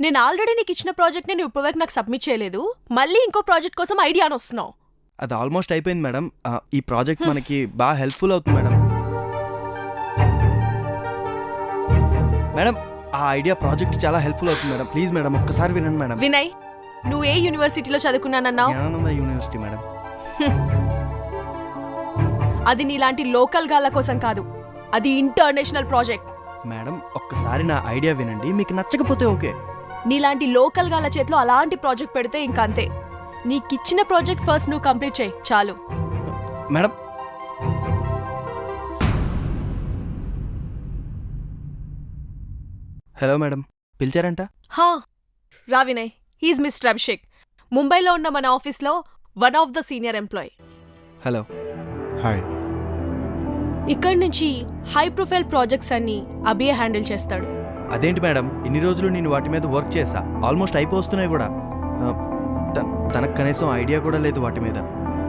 నేను ఆల్రెడీ నీకు ఇచ్చిన ప్రాజెక్ట్ నేను ఇప్పటివరకు నాకు సబ్మిట్ చేయలేదు. మళ్ళీ ఇంకో ప్రాజెక్ట్ కోసం ఐడియా అని వస్తున్నావు. అది ఆల్మోస్ట్ అయిపోయింది మేడం. ఆ, ఈ ప్రాజెక్ట్ మనకి బాగా హెల్ప్ఫుల్ అవుతుంది మేడం. మేడం ఆ ఐడియా ప్రాజెక్ట్ చాలా హెల్ప్ఫుల్ అవుతుంది మేడం. ప్లీజ్ మేడం ఒక్కసారి వినండి మేడం. వినయ్ నువ్వు ఏ యూనివర్సిటీలో చదువుకున్నానన్నావు? Gnanananda university madam. అది నీలాంటి లోకల్ గాళ్ళ కోసం కాదు. అది ఇంటర్నేషనల్ ప్రాజెక్ట్. మేడం ఒక్కసారి నా ఐడియా వినండి. మీకు నచ్చకపోతే ఓకే. నీలాంటి లోకల్ గాళ్ళ చేతిలో అలాంటి ప్రాజెక్ట్ పెడితే ఇంక అంతే. నీకిచ్చిన ప్రాజెక్ట్ ఫస్ట్ నువ్వు కంప్లీట్ చేయి. చాలు. మేడం. Hello madam. పిలిచారంట? హా రా వినయ్ హీజ్ మిస్టర్ అభిషేక్ ముంబైలో ఉన్న మన ఆఫీస్లో one of the senior employee. Hello. Hi. ఇక్కడి నుంచి హై ప్రొఫైల్ ప్రాజెక్ట్స్ అన్ని అభియే హ్యాండిల్ చేస్తాడు. అదేంటి మేడం? ఇన్ని రోజులు నేను వాటి మీద వర్క్ చేశా. ఆల్మోస్ట్ అయిపోతున్నాయి కూడా. తనకు కనీసం ఐడియా కూడా లేదు వాటి మీద.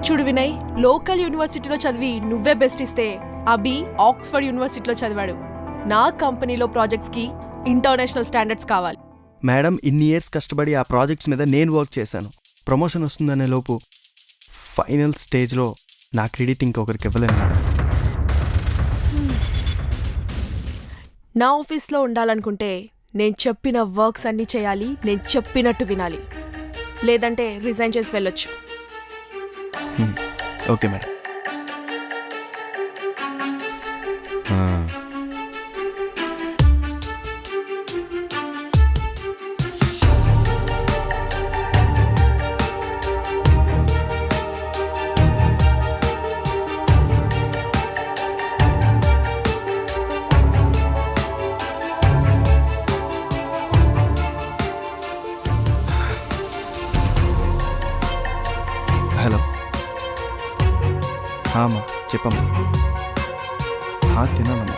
చూడు వినయ్ లోకల్ యూనివర్సిటీలో చదివి నువ్వే బెస్ట్ ఇస్తే అభి ఆక్స్ఫర్డ్ యూనివర్సిటీలో చదివాడు. నా కంపెనీలో ప్రాజెక్ట్స్కి ఇంటర్నేషనల్ స్టాండర్డ్స్ కావాలి. మేడం ఇన్ని ఇయర్స్ కష్టపడి ఆ ప్రాజెక్ట్స్ మీద నేను వర్క్ చేశాను. ప్రమోషన్ వస్తుందనే లోపు ఫైనల్ స్టేజ్లో నా క్రెడిట్ ఇంకొకరికి ఇవ్వలేను నా ఆఫీస్లో ఉండాలనుకుంటే నేను చెప్పిన వర్క్స్ అన్నీ చేయాలి నేను చెప్పినట్టు వినాలి. లేదంటే రిజైన్ చేసి వెళ్ళొచ్చు. Okay madam. హలో. హామా చెప్పమ్మా. హా తిన్నానమ్మా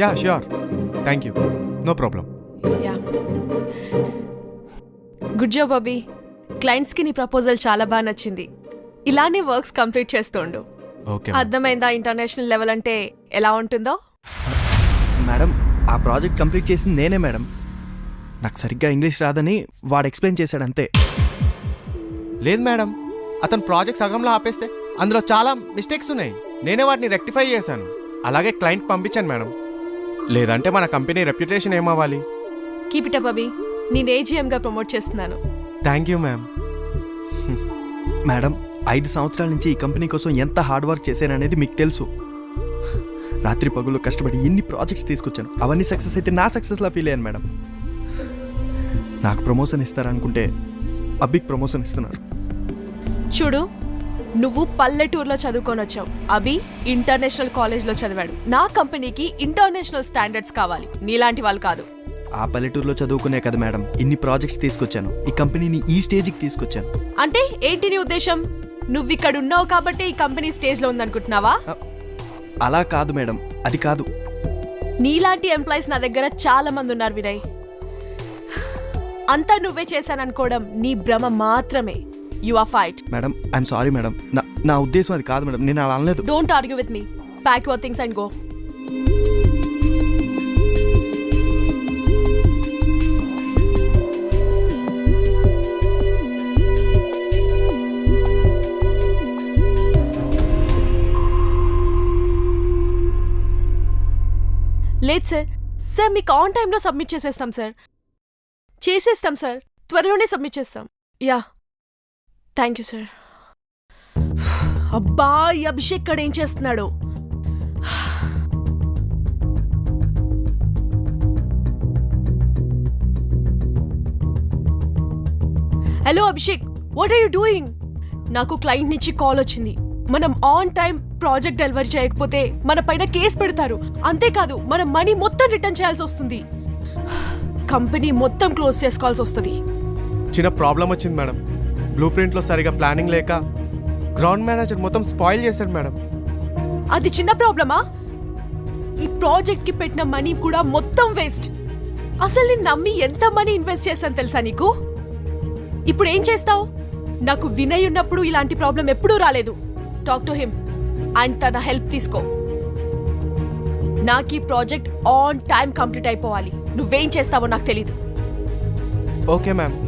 yeah sure. Thank you. No problem. Yeah. Good job Abhi. క్లయింట్స్కి నీ ప్రపోజల్ చాలా బాగా నచ్చింది. ఇలానే వర్క్స్ కంప్లీట్ చేస్తుండు. ఓకే అర్థమైందా ఇంటర్నేషనల్ లెవెల్ అంటే ఎలా ఉంటుందో? మేడం ఆ ప్రాజెక్ట్ కంప్లీట్ చేసింది నేనే మేడం. నాకు సరిగ్గా ఇంగ్లీష్ రాదని వాడు ఎక్స్ప్లెయిన్ చేశాడు అంతే. లేదు మేడం. అతను ప్రాజెక్ట్ సగంలో ఆపేస్తే అందులో చాలా మిస్టేక్స్ ఉన్నాయి. నేనే వాటిని రెక్టిఫై చేశాను. అలాగే క్లయింట్ పంపించాను మేడం. లేదంటే మన కంపెనీ రెప్యుటేషన్ ఏమవ్వాలి? కీప్ ఇట్ అప్ అభి నేను ఏజీఎంగా ప్రమోట్ చేస్తున్నాను. థ్యాంక్ యూ మ్యామ్ మేడం ఐదు సంవత్సరాల నుంచి ఈ కంపెనీ కోసం ఎంత హార్డ్ వర్క్ చేశాననేది మీకు తెలుసు. రాత్రి పగులు కష్టపడి ఎన్ని ప్రాజెక్ట్స్ తీసుకొచ్చాను అవన్నీ సక్సెస్ అయితే నా సక్సెస్లా ఫీల్ అయ్యాను మేడం నాకు ప్రమోషన్ ఇస్తారనుకుంటే అబ్బికి ప్రమోషన్ ఇస్తున్నారు. చూడు నువ్వు పల్లెటూరులో చదువుకొని వచ్చావు. అభి ఇంటర్నేషనల్ కాలేజ్లో చదివాడు. నా కంపెనీకి ఇంటర్నేషనల్ స్టాండర్డ్స్ కావాలి. నీలాంటి వాళ్ళు కాదు. ఆ పల్లెటూరులో చదువుకునే కదా మేడం. ఇన్ని ప్రాజెక్ట్స్ తీసుకొచ్చాను. ఈ కంపెనీని ఈ స్టేజ్కి తీసుకొచ్చాను. అంటే ఏంటి నీ ఉద్దేశం? నువ్వు ఇక్కడ ఉన్నావు కాబట్టి ఈ కంపెనీ స్టేజ్లో ఉందనుకుంటున్నావా? అలా కాదు మేడం. అది కాదు. నీలాంటి ఎంప్లాయీస్ నా దగ్గర చాలా మంది ఉన్నారు వినయ్. అంతా నువ్వే చేశాననుకోవడం నీ భ్రమ మాత్రమే. You are fired madam I'm sorry madam నా నా ఉద్దేశం అది కాదు మేడం నేను అలా అనలేదు. Don't argue with me pack your things and go లేదు సార్ సార్ మీకు ఆన్ టైంలో సబ్మిట్ చేసేస్తాం సార్ చేసేస్తాం సార్ త్వరలోనే సబ్మిట్ చేస్తాం. యా థ్యాంక్ యూ సార్ అబ్బా ఈ అభిషేక్ ఇక్కడ ఏం చేస్తున్నాడు? Hello Abhishek. What are you doing నాకు క్లయింట్ నుంచి కాల్ వచ్చింది. మనం ఆన్ టైం ప్రాజెక్ట్ డెలివరీ చేయకపోతే మన పైన కేసు పెడతారు. అంతేకాదు మన మనీ మొత్తం రిటర్న్ చేయాల్సి వస్తుంది. కంపెనీ మొత్తం క్లోజ్ చేసుకోవాల్సి వస్తుంది. చిన్న ప్రాబ్లం వచ్చింది మేడం బ్లూ ప్రింట్లో సరిగా ప్లానింగ్ లేక గ్రౌండ్ మేనేజర్ మొత్తం స్పాయిల్ చేశాడు మేడం. అది చిన్న ప్రాబ్లమా? ఈ ప్రాజెక్ట్కి పెట్టిన మనీ కూడా మొత్తం వేస్ట్. అసలు నేను నమ్మి ఎంత మనీ ఇన్వెస్ట్ చేశాను తెలుసా నీకు? ఇప్పుడు ఏం చేస్తావు? నాకు వినయ్ ఉన్నప్పుడు ఇలాంటి ప్రాబ్లం ఎప్పుడూ రాలేదు. టాక్ టు హిమ్ అండ్ తన హెల్ప్ తీసుకో. నాకు ఈ ప్రాజెక్ట్ ఆన్ టైం కంప్లీట్ అయిపోవాలి. నువ్వేం చేస్తావో నాకు తెలీదు. Okay ma'am.